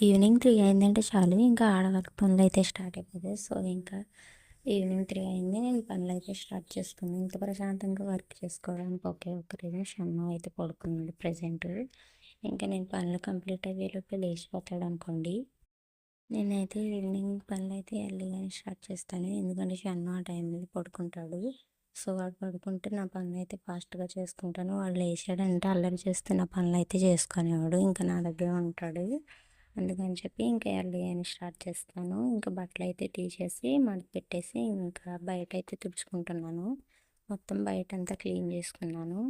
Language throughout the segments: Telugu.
ఈవినింగ్ త్రీ అయిందంటే చాలు. ఇంకా ఆడవాళ్ళకి పనులు అయితే స్టార్ట్ అయిపోతాయి సో ఇంకా ఈవినింగ్ త్రీ అయింది. నేను పనులు అయితే స్టార్ట్ చేసుకున్నాను ఇంత ప్రశాంతంగా వర్క్ చేసుకోవడానికి ఒకే ఒక రీజన్ షమ్మ అయితే పడుకున్నాడు ప్రజెంట్ ఇంకా నేను పనులు కంప్లీట్ అయ్యేలోపు లేచిపోతాడు అనుకోండి నేనైతే ఈవినింగ్ పనులు అయితే ఎర్లీగానే స్టార్ట్ చేస్తాను. ఎందుకంటే షన్ను ఆ టైంలో పడుకుంటాడు. సో వాడు పడుకుంటే నా పనులు అయితే ఫాస్ట్గా చేసుకుంటాను. వాడు లేచాడంటే అల్లరి చేస్తే నా పనులు అయితే చేసుకునేవాడు. ఇంకా నా దగ్గర ఉంటాడు. అందుకని చెప్పి ఇంకా ఎర్లీ అని స్టార్ట్ చేస్తాను. ఇంకా బట్టలు అయితే తీసేసి మడత పెట్టేసి ఇంకా బయట అయితే తుడుచుకుంటున్నాను. మొత్తం బయట అంతా క్లీన్ చేసుకున్నాను.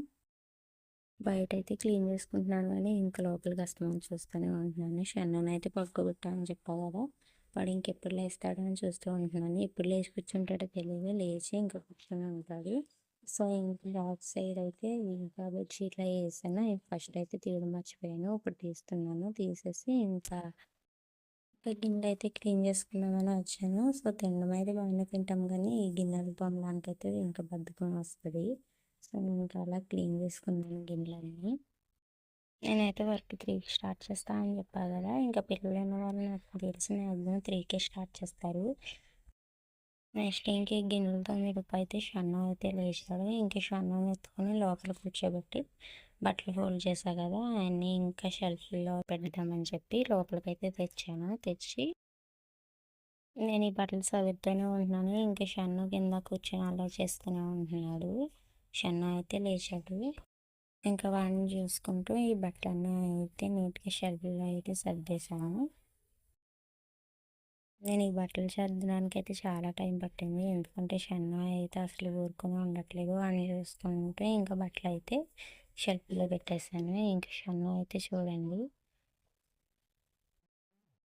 బయట అయితే క్లీన్ చేసుకుంటున్నాను కానీ ఇంకా లోపల వస్తామని చూస్తూనే ఉంటున్నాను. షన్నన్ అయితే పడుకోబెట్టామని చెప్పా కదా వాడు ఇంకెప్పుడు లేస్తాడని చూస్తూ ఉంటున్నాను. ఎప్పుడు లేచి కూర్చుంటాడో తెలియదు. లేచి ఇంకా కూర్చొని ఉంటాడు. సో ఇంక బ్యాక్ సైడ్ అయితే ఇంకా బెడ్షీట్లో వేసాను ఫస్ట్ అయితే తీయడం మర్చిపోయాను. ఇప్పుడు తీస్తున్నాను. తీసేసి ఇంకా గిన్నెలు అయితే క్లీన్ చేసుకుందామని వచ్చాను. సో తినడం అయితే బాగానే తింటాం కానీ ఈ గిన్నెలు పొమ్మడానికి అయితే ఇంకా బద్ధకం వస్తుంది. సో ఇంకా అలా క్లీన్ చేసుకున్నాను గిన్నెలన్నీ. నేనైతే వర్క్ త్రీకి స్టార్ట్ చేస్తా అని చెప్పా కదా. ఇంకా పిల్లలు ఉన్న వాళ్ళు నాకు తెలిసిన మ్యాక్సిమం త్రీకే స్టార్ట్ చేస్తారు. నెక్స్ట్ ఇంక గిన్నెలతో మీరు అయితే షన్నం అయితే లేచాడు ఇంక షన్నం ఎత్తుకొని లోపల కూర్చోబెట్టి బట్టలు ఫోల్డ్ చేశా కదా అన్నీ ఇంకా షెల్ఫ్లో పెడదామని చెప్పి లోపలికైతే తెచ్చాను తెచ్చి. నేను ఈ బట్టలు చదువుతూనే ఉంటున్నాను ఇంకా షన్ను కింద కూర్చొని అలా చేస్తూనే ఉంటున్నాడు. షన్ను అయితే లేచాడు. ఇంకా వాడిని చూసుకుంటూ ఈ బట్టలన్నీ అయితే నీట్గా షెల్ఫ్లో అయితే సర్దేశాను. నేను ఈ బట్టలు సర్దడానికి అయితే చాలా టైం పట్టింది. ఎందుకంటే షన్న అయితే అసలు ఊరుకొని ఉండట్లేదు అని చూసుకుంటే ఇంకా బట్టలు అయితే షెల్ఫ్లో పెట్టేశాను. ఇంకా షన్న అయితే చూడండి.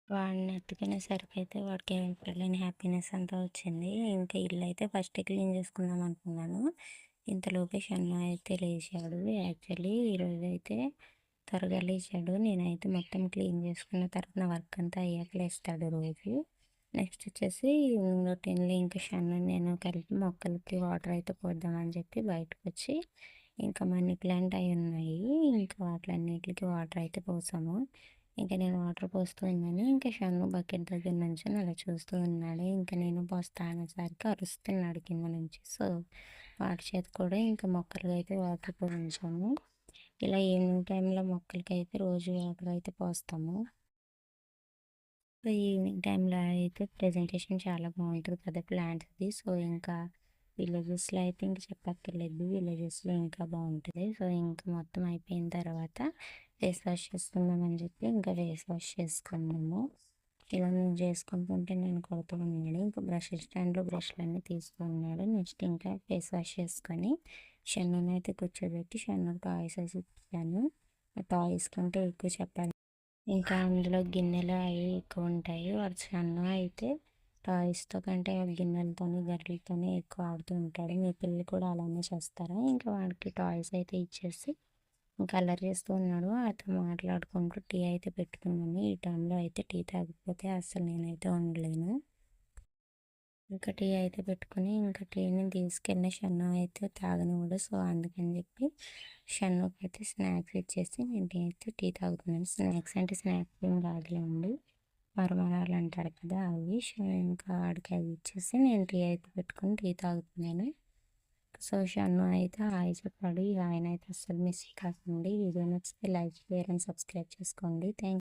వాడిని ఎత్తుకునేసరికి అయితే వాడికి వెళ్ళిన హ్యాపీనెస్ అంతా వచ్చింది. ఇంకా ఇల్లు అయితే ఫస్ట్ క్లీన్ చేసుకుందాం అనుకున్నాను. ఇంతలోపే షన్న అయితే లేచాడు. యాక్చువల్లీ ఈరోజు అయితే త్వరగా లేచాడు. నేనైతే మొత్తం క్లీన్ చేసుకున్న తర్వాత నా వర్క్ అంతా అయ్యాక లేస్తాడు రోజు. నెక్స్ట్ వచ్చేసి రొటీన్లీ ఇంకా షన్ను నేను కలిపి మొక్కలకి వాటర్ అయితే పోద్దామని చెప్పి బయటకు వచ్చి ఇంకా మనీ ప్లాంట్ అయి ఉన్నాయి. ఇంకా వాటిలన్నిటికి వాటర్ అయితే పోసాము. ఇంకా నేను వాటర్ పోస్తూ ఉన్నాను. ఇంకా షన్ను బకెట్ దగ్గర నుంచి అలా చూస్తూ ఉన్నాడు. ఇంకా నేను పోస్తా అనేసరికి అరుస్తున్నాడు కింద నుంచి. సో వాటి చేతి కూడా ఇంకా మొక్కలకి అయితే వాటర్ పోయించాము. ఇలా ఈవినింగ్ టైంలో మొక్కలకి అయితే రోజు వాటర్ అయితే పోస్తాము. సో ఈవినింగ్ టైంలో అయితే ప్రజెంటేషన్ చాలా బాగుంటుంది కదా ప్లాంట్స్ది సో ఇంకా విలేజెస్లో అయితే ఇంకా చెప్పక్కర్లేదు. విలేజెస్లో ఇంకా బాగుంటుంది. సో ఇంకా మొత్తం అయిపోయిన తర్వాత ఫేస్ వాష్ చేసుకుందామని చెప్పి ఇంకా ఫేస్ వాష్ చేసుకున్నాము. ఇలా నేను చేసుకుంటుంటే నేను కొడుతూ ఉన్నాడు. ఇంకా బ్రష్ స్టాండ్లో బ్రష్లు అన్నీ తీసుకున్నాడు నెక్స్ట్ ఇంకా ఫేస్ వాష్ చేసుకొని షన్నుని అయితే కూర్చోబెట్టి షన్ను టాయ్స్ వేసి ఇచ్చాను. టాయ్స్ కంటే ఎక్కువ చెప్పాలి ఇంకా అందులో గిన్నెలు అవి ఎక్కువ ఉంటాయి. వాడు సన్ను అయితే టాయ్స్తో కంటే గిన్నెలతోని గరిటలతోనే ఎక్కువ ఆడుతూ ఉంటాడు మీ పిల్లలు కూడా అలానే చేస్తారా? ఇంకా వాడికి టాయ్స్ అయితే ఇచ్చేసి ఇంకా చేస్తూ ఉన్నాడు. అతను మాట్లాడుకుంటూ టీ అయితే పెట్టుకున్నాను. ఈ టైంలో అయితే టీ తాగకపోతే అసలు నేనైతే ఉండలేను. ఇంకా టీ అయితే పెట్టుకుని ఇంకా టీని తీసుకెళ్ళిన షన్ను అయితే తాగనివ్వడు. సో అందుకని చెప్పి షన్నుకి అయితే స్నాక్స్ ఇచ్చేసి నేను టీ అయితే టీ తాగుతున్నాను. స్నాక్స్ అంటే స్నాక్స్ ఏం కాదులేండి మరమరాలు అంటారు కదా అవి. ఇంకా ఆడికి అవి ఇచ్చేసి నేను టీ అయితే పెట్టుకుని టీ తాగుతున్నాను. సో షన్ను అయితే హాయ్ చెప్పాడు. ఆయన అయితే అస్సలు మిస్ కాకండి. వీడియో నచ్చితే లైక్ షేర్ అండ్ సబ్స్క్రైబ్ చేసుకోండి. థ్యాంక్